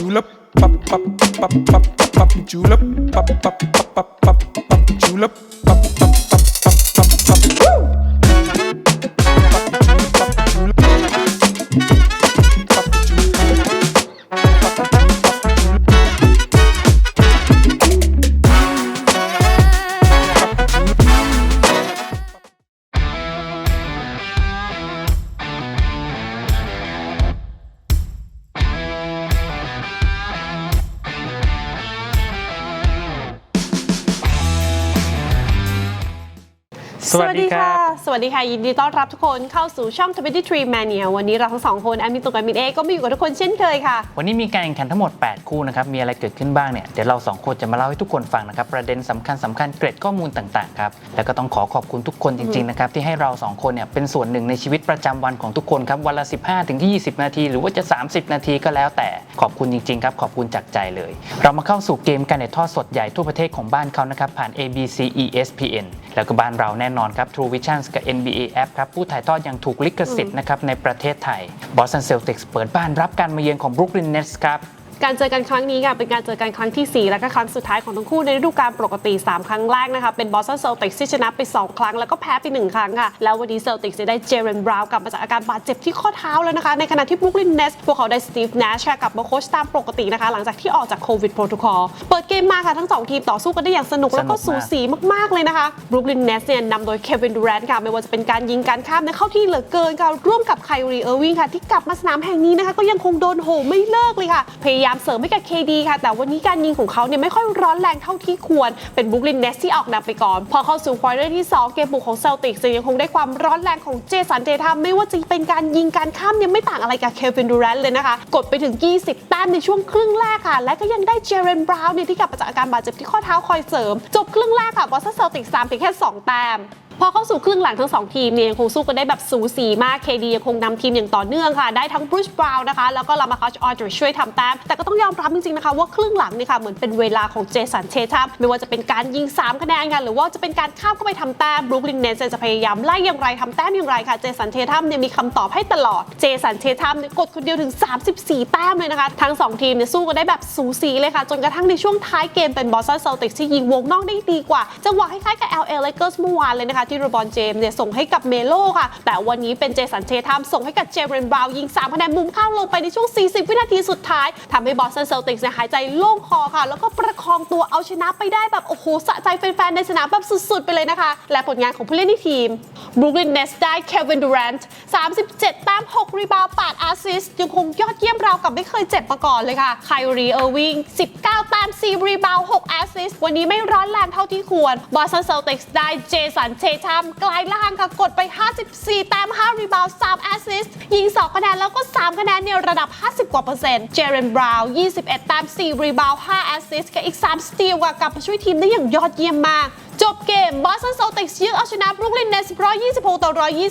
julep, julep, julep, pop สวัสดีครับสวัสดีค่ะ ยินดีต้อนรับทุกคนเข้าสู่ช่อง 23 Mania วันนี้เราทั้งสองคนแอมมินตุกแอมมินเอก็มาอยู่กับทุกคนเช่นเคยค่ะ วันนี้มีการแข่งขันทั้งหมด 8 คู่นะครับ มีอะไรเกิดขึ้นบ้างเนี่ย เดี๋ยวเรา 2 คนจะมาเล่าให้ทุกคนฟังนะครับ ประเด็นสำคัญสำคัญเกร็ดข้อมูลต่างๆครับ แล้วก็ต้องขอขอบคุณทุกคนจริงๆนะครับที่ให้เรา 2 คนเนี่ยเป็นส่วนหนึ่งในชีวิตประจำวันของทุกคนครับ วันละ 15ถึง20 นาที หรือว่าจะ 30 นาทีก็แล้วแต่ ขอบคุณจริงๆครับ ขอบคุณจากใจเลย เรามาเข้าสู่เกมการถ่ายทอดสดใหญ่ทั่วประเทศของบ้านเขานะครับผ่าน ABC ESPN แล้วก็บ้านเราแน่นอนครับ True Vision กับ NBA App ครับผู้ถ่ายทอดอย่างถูกลิขสิทธิ์นะครับในประเทศไทย Boston Celtics เปิดบ้านรับการมาเยือนของ Brooklyn Nets ครับ การเจอกันครั้งนี้ค่ะเป็นการเจอกันครั้งที่ 4 และก็ครั้งสุดท้ายของทั้งคู่ในฤดูกาลปกติ 3 ครั้งแรกนะคะเป็นบอสตันเซลติกที่ชนะไป 2 ครั้ง แล้วก็แพ้ไป 1 ครั้งค่ะ แล้ววันนี้เซลติกจะได้เจเรนบราวน์กลับมาจากอาการบาดเจ็บที่ข้อเท้าแล้วนะคะ ในขณะที่บรุกลินเนสพวกเขาได้สตีฟแนชกลับมาโค้ชตามปกตินะคะ หลังจากที่ออกจากโควิดโปรโตคอลเปิดเกมมาค่ะทั้งสองทีมต่อสู้กันได้อย่างสนุกแล้วก็สนุสูกมากสีมากๆเลยนะคะบรุกลินเนสเนี่ยนำโดยเควินดูแรนต์ค่ะไม่ว่าจะเป็นการยิงการข้ามเนี่ยเข้าที่เหลือเกินค่ะร่วมกับไคลรีเออร์วิงค่ะที่กลับมาสนามแห่งนี้นะคะก็ยังคงโดนโหมไม่เลิกเลยค่ะพยายามามเสริมให้กับ KD ค่ะ แต่วันนี้การยิงของเขาเนี่ยไม่ค่อยร้อนแรงเท่าที่ควร เป็นบุ o กลินเนสที่ออกนำไปก่อน พอเข้าสู่ควอเตอร์ที่ 2 เกมบุกของเซลติกส์ยังคงได้ความร้อนแรงของเจสันเจทัมไม่ว่าจะเป็นการยิงการข้ามเนี่ยไม่ต่างอะไรกับเควินดูแรนเลยนะคะ กดไปถึง 20 แต้มในช่วงครึ่งแรกค่ะ และก็ยังได้เจเรนบราวน์เนี่ยที่กลับมาจากอาการบาดเจ็บที่ข้อเท้าคอยเสริม จบครึ่งแรกค่ะบอสตันเซลติกส์ตามเพียงแค่สองแต้ม พอเข้าสู่ครึ่งหลังทั้ง 2 ทีมเนี่ยยังคงสู้กันได้แบบสูสีมาก KD ยังคงนำทีมอย่างต่อเนื่องค่ะ ได้ทั้งบรูซบราวน์นะคะ แล้วก็ลามาคัชออดริช่วยทำแต้มแต่ก็ต้องยอมรับจริงๆนะคะว่าครึ่งหลังเนี่ยค่ะเหมือนเป็นเวลาของเจสันเชทัมไม่ว่าจะเป็นการยิง 3 คะแนนค่ะหรือว่าจะเป็นการข้ามเข้าไปทำแต้มบรูคลินเนสจะพยายามไล่อย่างไรทำแต้มอย่างไรค่ะเจสันเชทัมเนี่ยมีคำตอบให้ตลอดเจสันเชทัมเนี่ยกดคนเดียวถึง 34 แต้มเลยนะคะทั้ง 2 ทีมเนี่ยสู้กันได้แบบสูสีเลยค่ะ จนกระทั่งในช่วงท้ายเกมเป็นบอสตันเซลติกที่ยิงวงนอกได้ดีกว่าจังหวะคล้ายๆกับ LA Lakers เมื่อวานเลยนะคะที่โรบอนเจมส์เนี่ยส่งให้กับเมโลค่ะ แต่วันนี้เป็นเจสันเททัมส่งให้กับเจเรนบราวยิง3คะแนนมุมเข้าลงไปในช่วง 40 วินาทีสุดท้ายทำให้บอสตันเซลติกส์เนี่ยหายใจโล่งคอค่ะ แล้วก็ประคองตัวเอาชนะไปได้แบบโอ้โหสะใจแฟนๆ ในสนามแบบสุดๆ ไปเลยนะคะ และผลงานของผู้เล่นในทีมบรูคลินเนสได้เควินดูแรนต์37 แต้ม 6 รีบาวด์8แอสซิสต์ยังคงยอดเยี่ยมราวกับไม่เคยเจ็บมาก่อนเลยค่ะไคลรีเออร์วิง19 แต้ม 4 รีบาวด์6แอสซิสต์วันนี้ไม่ร้อนแรงเท่าที่ควรบอสตันเซลติกส์ได้เจสันเททัมกลายล่างค่ะกดไป 54 แต้ม 5 รีบาวด์3แอสซิสต์ยิง 2 คะแนน แล้วก็ 3 คะแนนเนี่ยระดับ 50 กว่าเปอร์เซ็นต์เจเรนบราวน์21 แต้ม 4 รีบาวด์5แอสซิสต์กับอีก 3 สตีลกับมาช่วยทีมได้อย่างยอดเยี่ยมมาก จบเกมบอสตันเซลติกส์ยื้อเอาชนะบรุกลินเนส126 ต่อ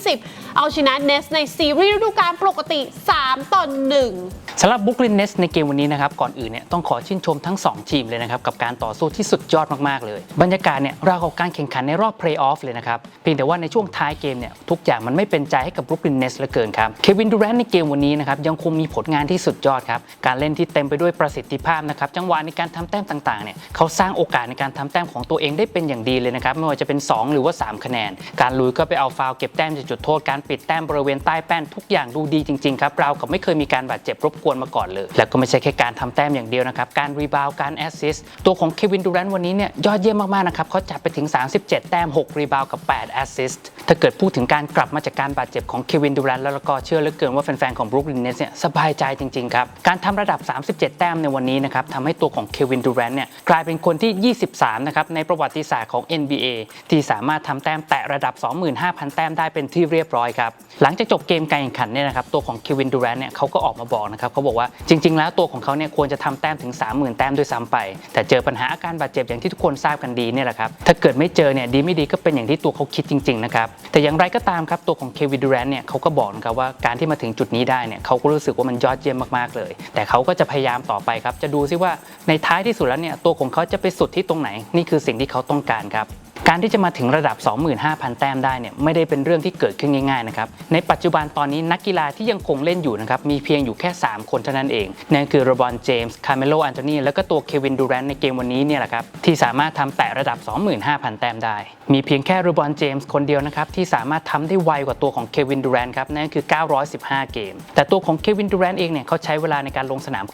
120 เอาชนะเนสในซีรีส์ฤดูกาลปกติ 3 ต่อ 1 สำหรับบุคลินเนสในเกมวันนี้นะครับ ก่อนอื่นเนี่ยต้องขอชื่นชมทั้ง 2 ทีมเลยนะครับ กับการต่อสู้ที่สุดยอดมาก ๆ เลย บรรยากาศเนี่ยราวกับการแข่งขันในรอบเพลย์ออฟเลยนะครับ เพียงแต่ว่าในช่วงท้ายเกมเนี่ยทุกอย่างมันไม่เป็นใจให้กับบุคลินเนสเหลือเกินครับเควินดูแรนในเกมวันนี้นะครับยังคงมีผลงานที่สุดยอดครับการเล่นที่เต็มไปด้วยประสิทธิภาพนะครับจังหวะในการทำแต้มต่างๆเนี่ยเขาสร้างโอกาสในการทำแต้มของตัวเองได้เป็นอย่างดีเลยนะครับไม่ว่าจะเป็น 2 หรือว่า 3 คะแนน การลุยก็ไปเอาฟาวล์เก็บแต้มจากจุดโทษการปิดแต้มบริเวณใต้แป้นทุกอย่างดูดีจริงๆครับเรากับไม่เคยมีการบาดเจ็บรบกวนมาก่อนเลย แล้วก็ไม่ใช่แค่การทำแต้มอย่างเดียวนะครับการรีบาวการแอสซิสต์ตัวของเควินดูแรนวันนี้เนี่ยยอดเยี่ยมมากๆนะครับเขาจัดไปถึง 37 แต้ม 6 รีบาวกับ 8 แอสซิสต์ ถ้าเกิดพูดถึงการกลับมาจากการบาดเจ็บของเควินดูแรนแล้วก็เชื่อเหลือเกินว่าแฟนๆของบรูคลินเนสเนี่ยสบายใจจริงๆครับ การทำระดับ 37 แต้มในวันนี้นะครับทำให้ตัวของเควินดูแรนเนี่ยกลายเป็นคนที่ 23 นะครับในประวัติศาสตร์ของ NBA ที่สามารถทำแต้มแตะระดับ 25,000 แต้มได้เป็นที่เรียบร้อยครับ หลังจากจบเกมการแข่งขันเนี่ยนะครับตัวของเควินดูแรนเนี่ยเขาก็ออกมาบอกนะครับเขาบอกว่าจริง ๆ แล้วตัวของเขาเนี่ยควรจะทำแต้มถึง 30,000 แต้มด้วยซ้ำไป แต่เจอปัญหาอาการบาดเจ็บอย่างที่ทุกคนทราบกันดีเนี่ยแหละครับถ้าเกิดไม่เจอเนี่ยดีไม่ดีก็เป็นอย่างที่ตัวเขาคิดจริงๆนะครับแต่อย่างไรก็ตามครับตัวของเควินดูแรนเนี่ยเขาก็บอกนะครับว่าการที่มาถึงจุดนี้ได้เนี่ยเขาก็รู้สึกว่ามันยอดเยี่ยมมากๆเลย แต่เขาก็จะพยายามต่อไปครับจะดูซิว่าในท้ายที่สุดแล้วเนี่ยตัวของเขาจะไปสุดที่ตรงไหน นี่คือสิ่งที่เขาต้องการครับ การที่จะมาถึงระดับ 25,000 แต้มได้เนี่ยไม่ได้เป็นเรื่องที่เกิดขึ้นง่ายๆนะครับในปัจจุบันตอนนี้นักกีฬาที่ยังคงเล่นอยู่นะครับมีเพียงอยู่แค่ 3 คนเท่านั้นเองนั่นคือโรบอนเจมส์คาร์เมโลแอนโทนีแล้วก็ตัวเควินดูแรนในเกมวันนี้เนี่ยแหละครับที่สามารถทำแตะระดับ 25,000 แต้มได้ มีเพียงแค่โรบอนเจมส์คนเดียวนะครับที่สามารถทำได้ไวกว่าตัวของเควินดูแรนครับนั่นคือ 915 เกม แต่ตัวของเควินดูแรนเองเนี่ยเขาใช้เวลาในการลงสนาม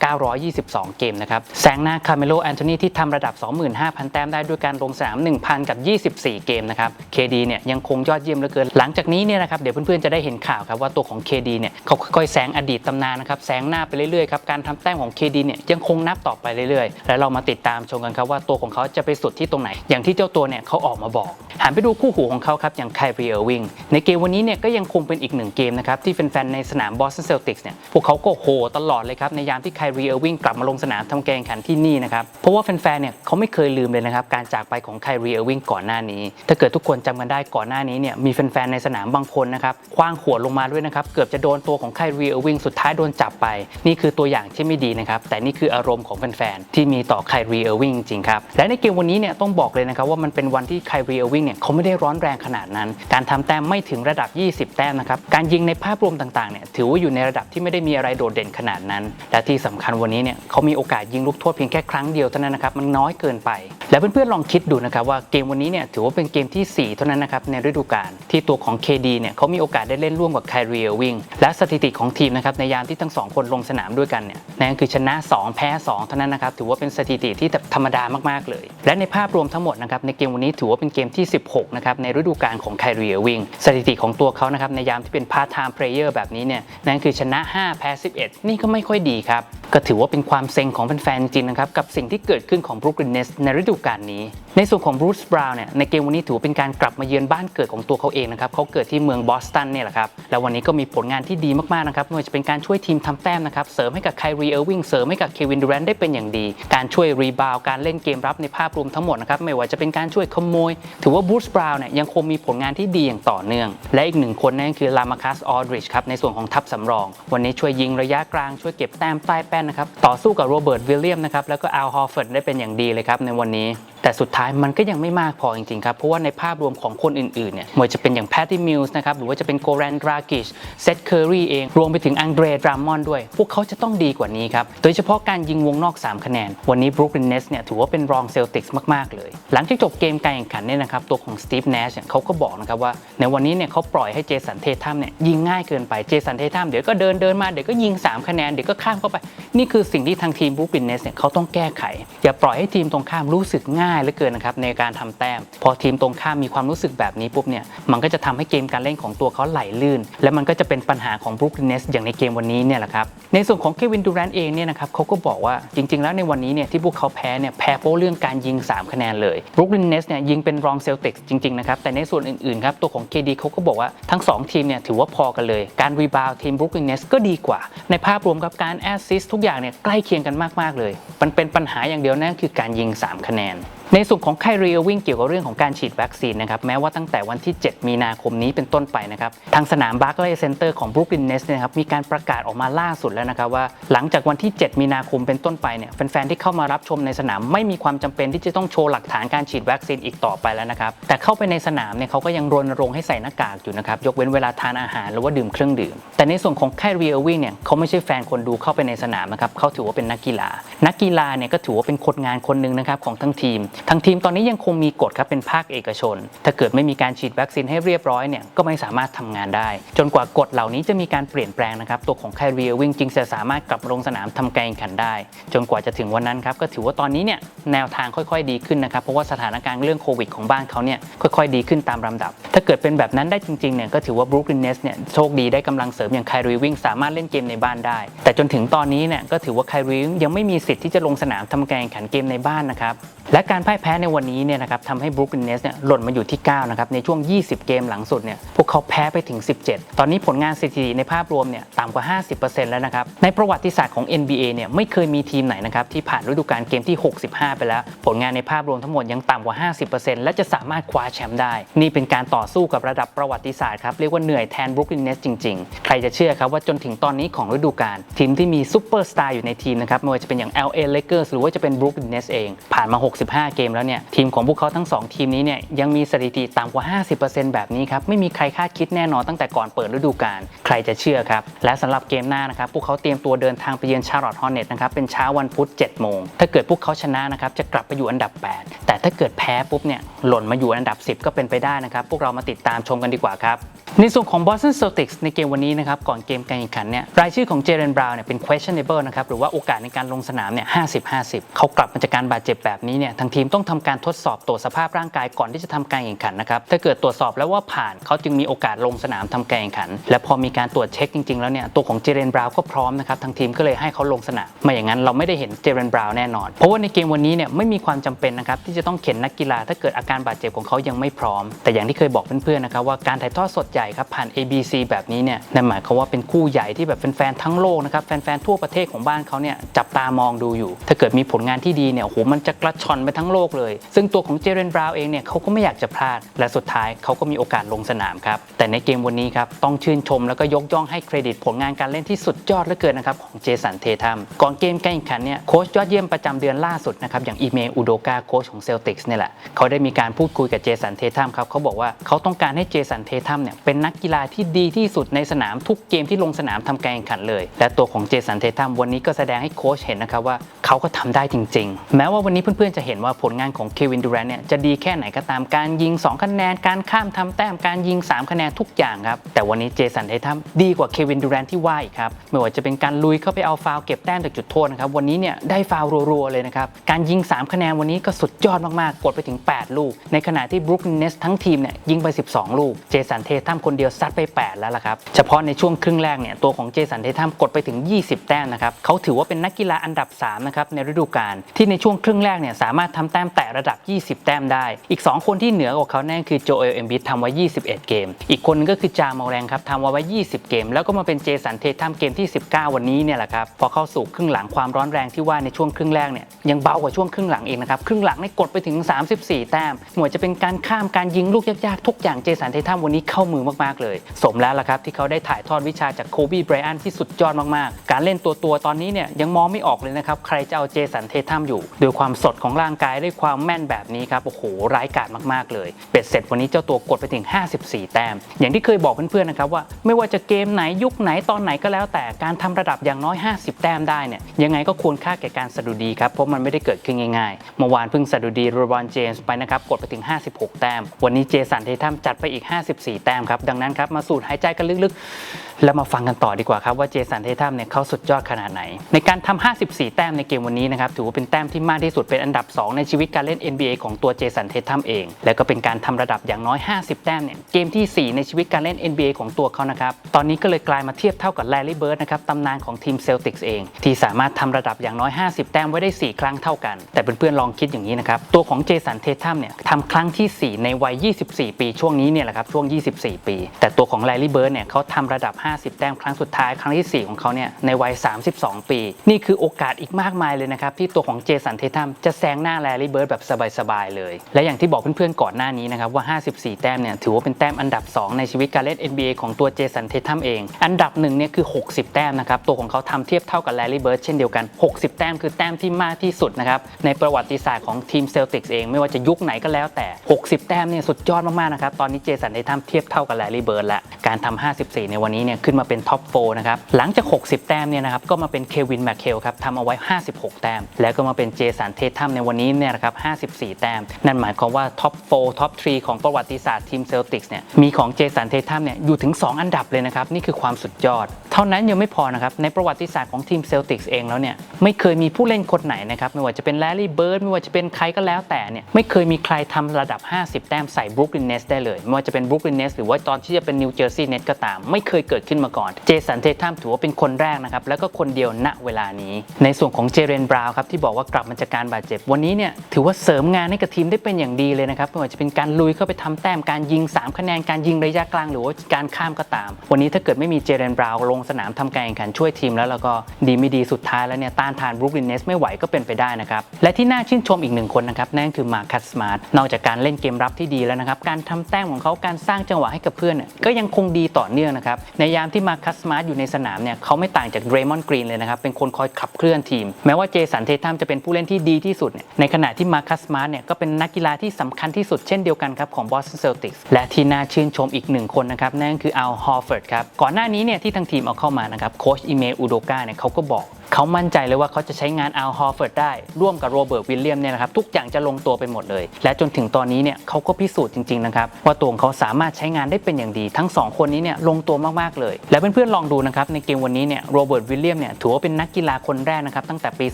922 เกมนะครับแซงหน้าคาร์เมโลแอนโทนีที่ทำระดับ 25,000 แต้มได้ด้วยการลงสนาม1,000กับ24 เกมนะครับ KD เนี่ยยังคงยอดเยี่ยมเหลือเกิน หลังจากนี้เนี่ยนะครับเดี๋ยวเพื่อนๆจะได้เห็นข่าวครับว่าตัวของ KD เนี่ยเขาค่อยๆแซงอดีตตำนานนะครับแซงหน้าไปเรื่อยๆครับการทำแต้มของ KD เนี่ยยังคงนับต่อไปเรื่อยๆ และเรามาติดตามชมกันครับว่าตัวของเขาจะไปสุดที่ตรงไหน อย่างที่เจ้าตัวเนี่ยเขาออกมาบอกหันไปดูคู่หูของเขาครับอย่างไคลรีเออร์วิงในเกมวันนี้เนี่ยก็ยังคงเป็นอีกหนึ่งเกมนะครับที่แฟนๆในสนามบอสตันเซลติกส์เนี่ยพวกเขาก็โหตลอดเลยครับในยามที่ไคลรีเออร์วิงกลับมาลงสนามทำแกงขันที่นี่นะครับเพราะว่าแฟนๆเนี่ยเขาไม่เคยลืมเลยนะครับการจากไปของไคลรีเออร์วิงก่อนหน้านี้ ถ้าเกิดทุกคนจำกันได้ก่อนหน้านี้เนี่ยมีแฟนๆในสนามบางคนนะครับคว้างขวดลงมาด้วยนะครับเกือบจะโดนตัวของไคลรีเออร์วิงสุดท้ายโดนจับไป นี่คือตัวอย่างที่ไม่ดีนะครับแต่นี่คืออารมณ์ของแฟนๆที่มีต่อไคลรีเออร์วิงจริงครับและในเกมวันนี้เนี่ยต้องบอกเลยนะครับว่ามันเป็นวันที่ไคลรีเออร์วิงเนี่ยเขาไม่ได้ร้อนแรงขนาดนั้น การทำแต้มไม่ถึงระดับ 20 แต้มนะครับการยิงในภาพรวมต่างๆเนี่ยถือว่าอยู่ในระดับที่ไม่ได้มีอะไรโดดเด่นขนาดนั้น และที่สำคัญวันนี้เนี่ยเขามีโอกาสยิงลูกโทษเพียงแค่ครั้งเดียวเท่านั้นนะครับมันน้อยเกินไป แล้วเพื่อนๆลองคิดดูนะครับว่าเกมวันนี้เนี่ยถือว่าเป็นเกมที่ 4 เท่านั้นนะครับในฤดูกาลที่ตัวของ KD เนี่ยเขามีโอกาสได้เล่นร่วมกับไคลรีเอวิงและสถิติของทีมนะครับในยามที่ทั้งสองคนลงสนามด้วยกันเนี่ยนั่นคือชนะ 2 แพ้ 2 เท่านั้นนะครับถือว่าเป็นสถิติที่ธรรมดามากๆเลย และในภาพรวมทั้งหมดนะครับในเกมวันนี้ถือว่าเป็นเกมที่ 16นะครับในฤดูกาลของไคลรีเอวิงสถิติของตัวเขานะครับในยามที่เป็นพาร์ทไทม์เพลเยอร์แบบนี้เนี่ยนั่นคือชนะ 5 แพ้ 11 นี่ก็ไม่ค่อยดีครับ ก็ถือว่าเป็นความเซ็งของแฟนๆจริงนะครับ กับสิ่งที่เกิดขึ้นของบรูคลินเนสในฤดูกาลนี้ ในส่วนของบรูซบราวน์เนี่ยในเกมวันนี้ถือว่าเป็นการกลับมาเยือนบ้านเกิดของตัวเขาเองนะครับเขาเกิดที่เมืองบอสตันเนี่ยแหละครับแล้ววันนี้ก็มีผลงานที่ดีมากๆนะครับไม่ว่าจะเป็นการช่วยทีมทำแต้มนะครับเสริมให้กับไคลรีเออร์วิงเสริมให้กับเควินดูแรนได้เป็นอย่างดี การช่วยรีบาวการเล่นเกมรับในภาพรวมทั้งหมดนะครับไม่ว่าจะเป็นการช่วยขโมย ถือว่าบรูซบราวน์เนี่ยยังคงมีผลงานที่ดีอย่างต่อเนื่อง และอีกหนึ่งคนนั่นคือลามาคัสออดริชครับในส่วนของทัพสำรอง วันนี้ช่วยยิงระยะกลางช่วยเก็บแต้มใต้แป้นนะครับต่อสู้กับโรเบิร์ตวิลเลียมนะครับแล้วก็อัลฮอร์เฟิร์ดได้เป็นอย่างดีเลยครับในวันนี้ แต่สุดท้ายมันก็ยังไม่มากพอจริงๆครับเพราะว่าในภาพรวมของคนอื่นๆเนี่ยไม่ว่าจะเป็นอย่างแพตตี้มิลส์นะครับหรือว่าจะเป็นโกแรนดรากิชเซตเคอรีเองรวมไปถึงอังเดรดรามอนด้วย พวกเขาจะต้องดีกว่านี้ครับโดยเฉพาะการยิงวงนอก 3 คะแนน วันนี้บรูคลินเนสเนี่ยถือว่าเป็นรองเซลติกส์มากๆ เลย หลังจากจบเกมการแข่งขันเนี่ยนะครับตัวของสตีฟเนชเขาก็บอกนะครับว่าในวันนี้เนี่ยเขาปล่อยให้เจสันเททัมเนี่ยยิงง่ายเกินไปเจสันเททัมเดี๋ยวก็เดินเดินมาเดี๋ยวก็ยิง 3 คะแนนเดี๋ยวก็ข้ามเข้าไป นี่คือสิ่งที่ทางทีมบรูคลินเนสเนี่ยเขาต้องแก้ไข อย่าปล่อยให้ทีมตรงข้ามรู้สึกง่ายเหลือเกินนะครับในการทำแต้ม พอทีมตรงข้ามมีความรู้สึกแบบนี้ปุ๊บเนี่ยมันก็จะทำให้เกมการเล่นของตัวเขาไหลลื่น และมันก็จะเป็นปัญหาของบรูคลินเนสอย่างในเกมวันนี้เนี่ยแหละครับในส่วนของเควินดูแรนเองเนี่ยนะครับเขาก็บอกว่าจริง ๆ แล้วในวันนี้เนี่ยที่พวกเขาแพ้เนี่ยแพ้เพราะเรื่องการยิง 3 คะแนนเลยบรูคลินเนสเนี่ยยิงเป็นรองเซลติกจริงๆนะครับแต่ในส่วนอื่นๆครับตัวของ KD เขาก็บอกว่าทั้ง 2 ทีมเนี่ยถือว่าพอกันเลย การรีบาวทีมบรูคลินเนสก็ดีกว่า ในภาพรวมกับการแอสซิสทุกอย่างเนี่ยใกล้เคียงกันมากๆเลย มันเป็นปัญหาอย่างเดียวนั่นคือการยิง 3 คะแนน ในส่วนของไคลรีเออร์วิงเกี่ยวกับเรื่องของการฉีดวัคซีนนะครับแม้ว่าตั้งแต่วันที่ 7 มีนาคมนี้เป็นต้นไปนะครับทางสนามบาร์ l เลย์เซ็นเตอร์ของบรูคลินเนสเนี่ยครับมีการประกาศออกมาล่าสุดแล้วนะครับว่า หลังจากวันที่ 7 มีนาคมเป็นต้นไปเนี่ยแฟนๆที่เข้ามารับชมในสนามไม่มีความจำเป็นที่จะต้องโชว์หลักฐานการฉีดวัคซีนอีกต่อไปแล้วนะครับแต่เข้าไปในสนามเนี่ยเขาก็ยังรณรงค์ให้ใส่หน้ากากอยู่นะครับยกเว้นเวลาทานอาหารหรือว่าดื่มเครื่องดื่ม แต่ในส่วนของไคลรีเออร์วิงเนี่ยเขาไม่ใช่แฟนคนดูเข้าไปในสนามนะครับเขาถือว่าเป็นนักกีฬา นักกีฬาเนี่ยก็ถือว่าเป็นคนงานคนหนึ่งนะครับของทั้งทีมทั้งทีมตอนนี้ยังคงมีกฎครับเป็นภาคเอกชน ถ้าเกิดไม่มีการฉีดวัคซีนให้เรียบร้อยเนี่ยก็ไม่สามารถทำงานได้ จนกว่ากฎเหล่านี้จะมีการเปลี่ยนแปลงนะครับตัวของไคลรีเรวิงจึงจะสามารถกลับลงสนามทำการแข่งขันได้ จนกว่าจะถึงวันนั้นครับก็ถือว่าตอนนี้เนี่ยแนวทางค่อยๆ ดีขึ้นนะครับเพราะว่าสถานการณ์เรื่องโควิดของบ้านเขาเนี่ยค่อยๆ ดีขึ้นตามลำดับ ถ้าเกิดเป็นแบบนั้นได้จริงๆเนี่ยก็ถือว่าบรูคลินเนสเนี่ยโชคดีได้กำลังเสริมอย่างไคลรีวิงสามารถเล่นเกมในบ้านได้ แต่จนถึงตอนนี้เนี่ยก็ถือว่าไคลรีวิงยังไม่มีสิทธิ์ที่จะลงสนามทำการแข่งขันเกมในบ้านนะครับและการพ่ายแพ้ในวันนี้เนี่ยนะครับทำให้บรูคลินเนสเนี่ยหล่นมาอยู่ที่ 9 นะครับ ในช่วง 20 เกมหลังสุดเนี่ยพวกเขาแพ้ไปถึง 17 ตอนนี้ผลงานสถิติในภาพรวมเนี่ยต่ำกว่า 50%แล้วนะครับ ในประวัติศาสตร์ของ NBA เนี่ยไม่เคยมีทีมไหนนะครับที่ผ่านฤดูกาลเกมที่ 65 ไปแล้ว ผลงานในภาพรวมทั้งหมดยังต่ำกว่า 50%และจะสามารถคว้าแชมป์ได้ นี่เป็นการต่อสู้กับระดับประวัติศาสตร์ครับเรียกว่าเหนื่อยแทนบรูคลินเนสจริง ๆ ใครจะเชื่อครับว่าจนถึงตอนนี้ของฤดูกาลทีมที่มีซูเปอร์สตาร์อยู่ในทีมนะครับไม่ว่าจะเป็นอย่าง LA Lakers หรือว่าจะเป็นบรูคลินเนสเองผ่านมา 65 5 เกมแล้วเนี่ยทีมของพวกเขาทั้ง 2 ทีมนี้เนี่ยยังมีสถิติต่ำกว่า 50%แบบนี้ครับไม่มีใครคาดคิดแน่นอนตั้งแต่ก่อนเปิดฤดูกาลใครจะเชื่อครับและสำหรับเกมหน้านะครับพวกเขาเตรียมตัวเดินทางไปเยือนชาร์ลอตฮอร์เน็ตนะครับเป็นเช้าวันพุธ7โมงถ้าเกิดพวกเขาชนะนะครับจะกลับไปอยู่อันดับ 8 แต่ถ้าเกิดแพ้ปุ๊บเนี่ยหล่นมาอยู่อันดับ 10 ก็เป็นไปได้นะครับพวกเรามาติดตามชมกันดีกว่าครับ ในส่วนของ Boston Celtics ในเกมวันนี้นะครับก่อนเกมการแข่งขันเนี่ยรายชื่อของเจเรนบราวน์เนี่ยเป็น questionable นะครับหรือว่าโอกาสในการลงสนามเนี่ย50-50 เขากลับมาจากการบาดเจ็บแบบนี้เนี่ยทางทีมต้องทำการทดสอบตรวจสภาพร่างกายก่อนที่จะทำการแข่งขันนะครับถ้าเกิดตรวจสอบแล้วว่าผ่านเขาจึงมีโอกาสลงสนามทำการแข่งขัน และพอมีการตรวจเช็คจริงๆ แล้วเนี่ยตัวของเจเรนบราวน์ก็พร้อมนะครับทางทีมก็เลยให้เขาลงสนามไม่อย่างนั้นเราไม่ได้เห็นเจเรนบราวน์แน่นอนเพราะว่าในเกมวันนี้เนี่ยไม่มีความจำเป็นนะครับที่จะต้องเข็นนักกีฬาถ้าเกิดอาการบาดเจ็บของเขายังไม่พร้อม แต่อย่างที่เคยบอกเพื่อนๆนะครับว่าการถ่ายทอดสดใหญ่ครับผ่าน ABC แบบนี้เนี่ยนั่นหมายความว่าเป็นคู่ใหญ่ที่แบบแฟนๆทั้งโลกนะครับแฟนๆทั่วประเทศของบ้านเขาเนี่ยจับตามองดูอยู่ ถ้าเกิดมีผลงานที่ดีเนี่ยโอ้โหมันจะกระชอนไปทั้งโลกเลย ซึ่งตัวของเจเรนบราวน์เองเนี่ยเขาก็ไม่อยากจะพลาด และสุดท้ายเขาก็มีโอกาสลงสนามครับ แต่ในเกมวันนี้ครับต้องชื่นชมแล้วก็ยกย่องให้เครดิตผลงานการเล่นที่สุดยอดเหลือเกินนะครับของเจสันเททัมก่อนเกมการแข่งขันเนี่ยโค้ชยอดเยี่ยมประจำเดือนล่าสุดนะครับอย่างอีเมอุโดกาโค้ชของเซลติกส์เนี่ยแหละเขาได้มีการพูดคุยกับเจสันเททัมครับเขาบอกว่าเขาต้องการให้เจสันเททัมเนี่ยเป็นนักกีฬาที่ดีที่สุดในสนามทุกเกมที่ลงสนามทำการแข่งขันเลย และตัวของเจสันเททัมวันนี้ก็แสดงให้โค้ชเห็นนะครับว่าเขาก็ทำได้จริง ๆ แม้ว่าวันนี้เพื่อนๆจะเห็นว่าผลงานของเควินดูแรนเนี่ยจะดีแค่ไหนก็ตามการยิง 2 คะแนน การข้ามทำแต้มการยิง 3 คะแนนทุกอย่างครับ แต่วันนี้เจสันเททัมดีกว่าเควินดูแรนที่ว่าอีกครับไม่ว่าจะเป็นการลุยเข้าไปเอาฟาวเก็บแต้มจากจุดโทษนะครับวันนี้เนี่ยได้ฟาวรัวๆเลยนะครับการยิง 3 คะแนนวันนี้ก็สุดยอดมากๆกดไปถึง 8 ลูก ในขณะที่บรุกลินเนสทั้งทีมเนี่ยยิงไป 12 ลูกเจสันเททัมคนเดียวซัดไป 8 แล้วล่ะครับเฉพาะในช่วงครึ่งแรกเนี่ยตัวของเจสันเททัมกดไปถึง 20 แต้มนะครับเขาถือว่าเป็นนักกีฬาอันดับ3นะครับในฤดูกาลที่ในช่วงครึ่งแรกเนี่ยสามารถทำแต้มแตะระดับ 20 แต้มได้ อีก 2 คนที่เหนือกว่าเขาแน่คือโจเอลเอมบิททำไว้ 21 เกม อีกคนนึงก็คือจามาแรงครับทำไว้ 20 เกม แล้วก็มาเป็นเจสันเททัมเกมที่ 19 วันนี้เนี่ยแหละครับพอเข้าสู่ครึ่งหลังความร้อนแรงที่ว่าในช่วงครึ่งแรกเนี่ยยังเบากว่าช่วงครึ่งหลังเองนะครับครึ่งหลังนี่กดไปถึง 34 แต้มหมวดจะเป็นการข้ามการยิงลูกยากๆทุกอย่างเจสันเททัมวันนี้เข้ามือมากๆเลย สมแล้วล่ะครับที่เขาได้ถ่ายทอดวิชาจากโคบีไบรอันที่สุดยอดมากๆ การเล่นตัวตัวๆตอนนี้เนี่ยยังมองไม่ออกเลยนะครับใครเอาเจสันเททัมอยู่โดยความสดของร่างกายด้วยความแม่นแบบนี้ครับโอ้โหร้ายกาจมากๆเลยเป็ดเสร็จวันนี้เจ้าตัวกดไปถึง 54 แต้ม อย่างที่เคยบอกเพื่อนๆนะครับว่าไม่ว่าจะเกมไหนยุคไหนตอนไหนก็แล้ว แต่การทำระดับอย่างน้อย 50 แต้มได้เนี่ยยังไงก็ควรค่าแก่การสะดุดีครับเพราะมันไม่ได้เกิดขึ้นง่ายๆเมื่อวานเพิ่งสะดุดีโรบอนเจมส์ไปนะครับกดไปถึง 56 แต้ม วันนี้เจสันเททัมจัดไปอีก 54 แต้มครับดังนั้นครับมาสูดหายใจกันลึกๆ แล้วมาฟังกันต่อดีกว่าครับว่าเจสันเททัมเนี่ยเขาสุดยอดขนาดไหน ในการทำ54 แต้มในเกมวันนี้นะครับถือว่าเป็นแต้มที่มากที่สุดเป็นอันดับ 2 ในชีวิตการเล่น NBA ของตัวเจสันเททัมเอง แล้วก็เป็นการทำระดับอย่างน้อย 50 แต้มเนี่ยเกมทีสี่ 4 ในชีวิตการเล่น NBA ของตัวเขานะครับตอนนี้ก็เลยกลายมาเทียบเท่ากับแลรี่เบิร์ดนะครับตำนานของทีมเซลติกส์เอง ที่สามารถทำระดับอย่างน้อย 50 แต้มไว้ได้ 4 ครั้งเท่ากัน แต่เพื่อนๆลองคิดอย่างนี้นะครับตัวของเจสันเททัมเนี่ยทำครั้งทีสี่4 ในวัย 24 ปีช่วงนี้เนี่ยแหละครับช่วง 24 ปี แต่ตัวของแลรี่เบิร์ดเนี่ยเขาทำระดับ 50 แต้มครั้งสุดท้ายครั้งที่ 4 ของเขาเนี่ยในวัย 32 ปี นี่คือโอกาสอีกมากมายเลยนะครับที่ตัวของเจสันเททัมจะแซงหน้าแลรี่เบิร์ดแบบสบายๆเลย และอย่างที่บอกเพื่อนๆก่อนหน้านี้นะครับว่า 54 แต้มเนี่ยถือว่าเป็นแต้มอันดับ 2 ในชีวิตการเล่น NBA ของตัวเจสันเททัมเอง อันดับหนึ่งเนี่ยคือ 60 แต้มนะครับตัวของเขาทำเทียบเท่ากับแลรี่เบิร์ดเช่นเดียวกัน 60 แต้มคือแต้มที่มากที่สุดนะครับในประวัติศาสตร์ของทีมเซลติกส์เองไม่ว่าจะยุคไหนก็แล้วแต่ 60 แต้มเนี่ยสุดยอดมากๆนะครับตอนนี้เจสันเททัมเทียบเท่ากับแลรี่เบิร์ดล้วการทำ54 ในวันนี้เนี่ยขึ้นมาเป็นท็อป4นะครับหลังจาก 60 แต้มเนี่ยนะครับก็มาเป็นเควินแมคเคลครับทำเอาไว้56 แต้ม แล้วก็มาเป็นเจสันเททัมในวันนี้เนี่ยนะครับ54 แต้ม นั่นหมายความว่าท็อป4ท็อป3ของประวัติศาสตร์ทีมเซลติกส์เนี่ยมีของเจสันเททัมเนี่ยอยู่ถึง 2 อันดับเลยนะครับ นี่คือความสุดยอด เท่านั้นยังไม่พอนะครับ ในประวัติศาสตร์ของทีมเซลติกส์เองแล้วเนี่ยไม่เคยมีผู้เล่นคนไหนนะครับ ไม่ว่าจะเป็นแลรี่เบิร์ดไม่ว่าจะเป็นใครก็แล้วแต่เนี่ยไม่เคยมีใครทำระดับ 50 แต้มใส่บรุกลินเนสได้เลย ไม่ว่าจะเป็นบรุกลินเนสหรือว่าตอนที่จะเป็นนิวเจอร์ซีย์เน็ตก็ตาม ไม่เคยเกิดขึ้นมาก่อนเจสันเททัมถือว่าเป็นคนแรกนะครับแล้วก็คนเดียวณเวลานี้ ในส่วนของเจเรนบราวน์ครับที่บอกว่ากลับมาจากการบาดเจ็บวันนี้เนี่ยถือว่าเสริมงานให้กับทีมได้เป็นอย่างดีเลยนะครับไม่ว่าจะเป็นการลุยเข้าไปทำแต้มการยิง 3 คะแนนการยิงระยะกลาง หรือว่าการข้ามก็ตาม วันนี้ถ้าเกิดไม่มีเจเรนบราวน์ลงสนามทำการแข่งขันช่วยทีมแล้วแล้วก็ดีไม่ดีสุดท้ายแล้วเนี่ยต้านทานบรูคลินเนสไม่ไหวก็เป็นไปได้นะครับ และที่น่าชื่นชมอีกหนึ่งคนนะครับนั่นคือมาคัสสมาร์ทนอกจากการเล่นเกมรับที่ดีแล้วนะครับ การทำแต้มของเขาการสร้างจังหวะให้กับเพื่อนก็ยังคงดีต่อเนื่องนะครับในยามที่มาคัสสมาร์ทอยู่ในสนามเนี่ยเขาไม่ต่างจากเดรมอนกรีนเลยนะครับเป็นคนคอยขับเคลื่อนทีม แม้ว่าเจสันเททัมจะเป็นผู้เล่นที่ดีที่สุดนในขณะที่มาคัสสมาร์ทเนี่ยก็เป็นนักกีฬาที่สำคัญที่สุดเช่นเดียวกันครับของบอสตันเซลติกส์และที่น่าชื่นชมอีกหนึ่งคนนะครับนั่นคืออัลฮอร์เฟิร์ดครับก่อนหน้านี้เนี่ยที่ทางทีมเอาเข้ามานะครับโค้ชอิเมอุโดกาเนี่ยเขาก็บอกเขามั่นใจเลยว่าเขาจะใช้งานอัลฮอร์เฟิร์ดได้ ร่วมกับโรเบิร์ตวิลเลียมเนี่ยนะครับ ทุกอย่างจะลงตัวไปหมดเลย และจนถึงตอนนี้เนี่ยเขาก็พิสูจน์จริง ๆ นะครับ ว่าตัวของเขาสามารถใช้งานได้เป็นอย่างดี ทั้ง 2 คนนี้เนี่ยลงตัวมาก ๆ เลย และเพื่อนๆลองดูนะครับในเกมวันนี้เนี่ยโรเบิร์ตวิลเลียมเนี่ยถือว่าเป็นนักกีฬาคนแรกนะครับตั้งแต่ปี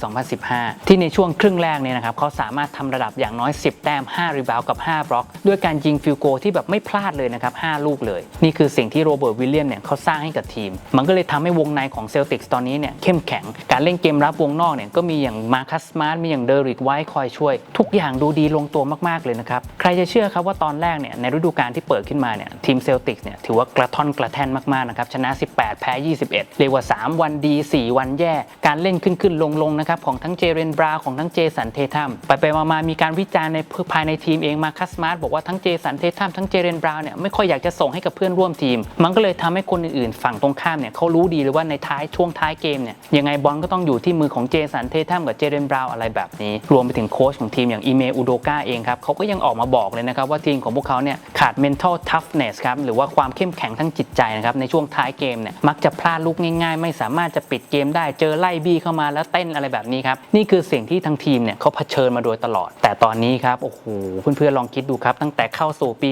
2015 ที่ในช่วงครึ่งแรกเนี่ยนะครับเขาสามารถทำระดับอย่างน้อย 10 แต้ม 5 รีบาวกับ 5 บล็อก ด้วยการยิงฟิลโกที่แบบไม่พลาดเลยนะครับ 5 ลูกเลย นี่คือสิ่งที่โรเบิร์ตวิลเลียมเนี่ยเขาสร้างให้กับทีม มันก็เลยทำให้วงในของเซลติกส์ตอนนี้เนี่ยเข้มแข็งการเล่นเกมรับวงนอกเนี่ยก็มีอย่างมาคัสมาร์มีอย่างเดอริกไวท์คอยช่วย ทุกอย่างดูดีลงตัวมาก ๆ เลยนะครับ ใครจะเชื่อครับว่าตอนแรกเนี่ยในฤดูกาลที่เปิดขึ้นมาเนี่ยทีมเซลติกส์เนี่ยถือว่ากระท่อนกระแท่นมาก ๆ นะครับ ชนะ 18 แพ้ 21 เรียกว่า 3 วันดี 4 วันแย่ การเล่นขึ้นขึ้นลงลงๆนะครับ ของทั้งเจเรนบราของทั้งเจสันเททัมไปไปๆมามีการวิจารณ์ในภายในทีมเองมาคัสมาร์บอกว่าทั้งเจสันเททัมทั้งเจเรนบราเนี่ยไม่ค่อยอยากจะส่งให้กับเพื่อนร่วมทีม มันก็เลยทำให้คนอื่นๆ ฝั่งตรงข้ามเนี่ยเขารู้ดีเลยว่าในท้ายช่วงท้ายเกมเนี่ยยังไงบอลก็ต้องอยู่ที่มือของเจสันเททัมกับเจเรนบราวอะไรแบบนี้ รวมไปถึงโค้ชของทีมอย่างอีเมอุโดกาเองครับเขาก็ยังออกมาบอกเลยนะครับว่าทีมของพวกเขาเนี่ยขาด mental toughness ครับหรือว่าความเข้มแข็งทั้งจิตใจนะครับในช่วงท้ายเกมเนี่ยมักจะพลาดลูกง่าย ๆ ไม่สามารถจะปิดเกมได้เจอไล่บี้เข้ามาแล้วเต้นอะไรแบบนี้ครับนี่คือสิ่งที่ทั้งทีมเนี่ยเขาเผชิญมาโดยตลอด แต่ตอนนี้ครับโอ้โหเพื่อนๆลองคิดดูครับตั้งแต่เข้าสู่ปี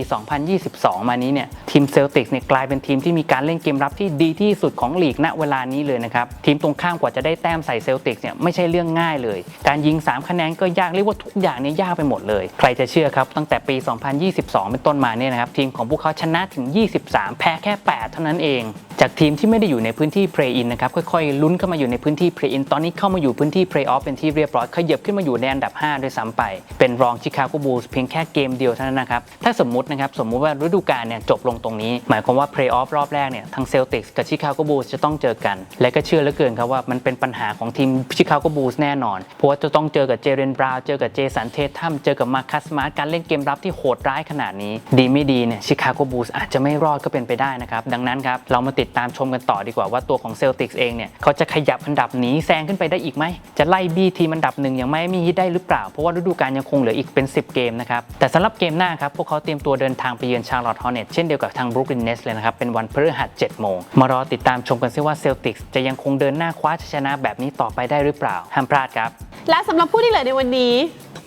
2022 มานี้เนี่ยทีมเซลติกเนี่ยกลายเป็นทีมที่มีการเล่นเกมรับที่ดีที่สุดของลีกณเวลานี้เลยนะครับทีมตรงข้ามกว่าจะได้ได้แต้มใส่เซลติกเนี่ยไม่ใช่เรื่องง่ายเลย การยิง 3 คะแนนก็ยากเรียกว่าทุกอย่างเนี่ยยากไปหมดเลย ใครจะเชื่อครับ ตั้งแต่ปี 2022 เป็นต้นมาเนี่ยนะครับทีมของพวกเขาชนะถึง 23 แพ้แค่ 8 เท่านั้นเอง จากทีมที่ไม่ได้อยู่ในพื้นที่เพลย์อินนะครับค่อยๆลุ้นเข้ามาอยู่ในพื้นที่เพลย์อินตอนนี้เข้ามาอยู่พื้นที่เพลย์ออฟเป็นที่เรียบร้อยขยับขึ้นมาอยู่ในอันดับ 5 ด้วยซ้ำไป เป็นรองชิคาโกบูลส์เพียงแค่เกมเดียวเท่านั้นนะครับถ้าสมมตินะครับสมมุติว่าฤดูกาลเนี่ยจบลงตรงนี้ หมายความว่าเพลย์ออฟรอบแรกเนี่ยทั้งเซลติกส์กับชิคาโกบูลส์จะต้องเจอกัน และก็เชื่อเหลือเกินครับว่ามันเป็นปัญหาของทีมชิคาโกบูลส์แน่นอนเพราะว่าจะต้องเจอกับเจเรนบราวน์เจอกับเจสันเททัมเจอกับมาคัสมาร์การเล่นเกมรับที่โหดร้ายขนาดนี้ ดีไม่ดีเนี่ยชิคาโกบูลส์อาจจะไม่รอดก็เป็นไปได้นะครับดังนั้นครับเรามาติดตามชมกันต่อดีกว่าว่าตัวของเซลติกส์เองเนี่ยเขาจะขยับอันดับหนีแซงขึ้นไปได้อีกไหม จะไล่บี้ทีมอันดับหนึ่งอย่างไมอามี่ฮีทได้หรือเปล่า เพราะว่าฤดูกาลยังคงเหลืออีกเป็น 10 เกมนะครับ แต่สำหรับเกมหน้าครับ พวกเขาเตรียมตัวเดินทางไปเยือนชาร์ลอตต์ฮอร์เน็ตเช่นเดียวกับทางบรูคลินเนสเลยนะครับ เป็นวันพฤหัส7โมง มารอติดตามชมกันซิว่าเซลติกส์จะยังคงเดินหน้าคว้าชัยชนะแบบนี้ต่อไปได้หรือเปล่าห้ามพลาดครับและสำหรับผู้ที่เหลือในวันนี้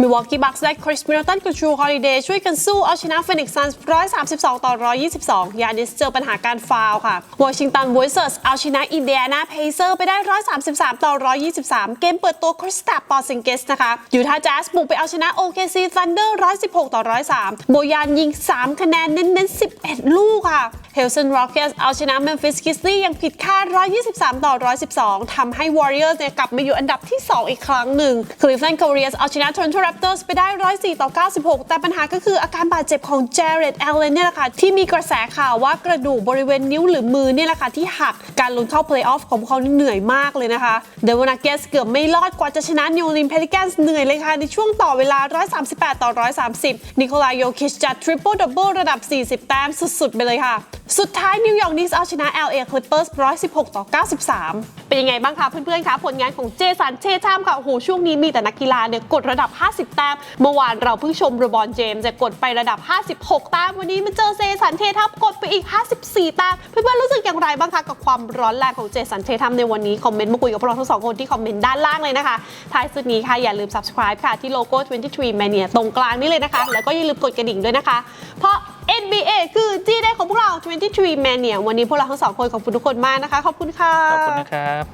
Milwaukee Bucks และ Chris Middleton กับ Drew Holiday ช่วยกันสู้เอาชนะ Phoenix Suns 132 ต่อ 122 ยานิสเจอปัญหาการฟาวค่ะชิงตันบอยเซอร์สเอาชนะอินเดียนาเพเซอร์ไปได้ 133 ต่อ 123 เกมเปิดตัวคริสตาปอร์ซิงเกสนะคะอยู่ท่าแจ๊สบุกไปเอาชนะโอเคซีซันเดอร์116 ต่อ 103 โบยานยิง 3 คะแนนเน้นๆ11 ลูกค่ะ Houston Rockets เอาชนะ Memphis Grizzlies อย่างผิดคาด 123 ต่อ 112 ทำให้ Warriors เนี่ยกลับมาอยู่อันดับที่ 2 อีกครั้งหนึ่ง Cleveland Cavaliers เอาชนะ Toronto Raptors ไปได้ 104 ต่อ 96 แต่ปัญหาก็คืออาการบาดเจ็บของ Jared Allen เนี่ยแหละค่ะ ที่มีกระแสข่าวว่ากระดูกบริเวณนิ้วหรือมือเนี่ยแหละค่ะ ที่หักการลุ้นเข้า Playoff ของพวกเขาเหนื่อยมากเลยนะคะ Denver Nuggets เกือบไม่รอดกว่าจะชนะ New Orleans Pelicans เหนื่อยเลยค่ะในช่วงต่อเวลา 138 ต่อ 130 นิโคลายโยคิชจัด Triple Double ระดับ 40 แต้มสุดๆ ไปเลยค่ะสุดท้ายนิวยอร์กนิกส์เอาชนะ LA Clippers 116 ต่อ 93 เป็นยังไงบ้างคะเพื่อนๆคะผลงานของเจสันเชทามค่ะโอ้โหช่วงนี้มีแต่นักกีฬาเนี่ยกดระดับ 50 แต้ม เมื่อวานเราเพิ่งชมรบอนเจมส์จะกดไประดับ 56 แต้ม วันนี้มาเจอเจสันเชทามกดไปอีก 54 แต้ม เพื่อนๆรู้สึกอย่างไรบ้างคะกับความร้อนแรงของเจสันเชทามในวันนี้ คอมเมนต์มาคุยกับพวกเราทั้งสองคนที่คอมเมนต์ด้านล่างเลยนะคะท้ายสุดนี้ค่ะอย่าลืม subscribe ค่ะที่โลโก้ 23 Mania ตรงกลางนี้เลยนะคะ แล้วก็อย่าลืมกดกระดิ่งด้วยนะคะ เพราะ NBA คือจีได้ของพวกเรา 23 Mania วันนี้พวกเราทั้งสองคนขอบคุณทุกคนมากนะคะ ขอบคุณค่ะ ขอบคุณนะครับ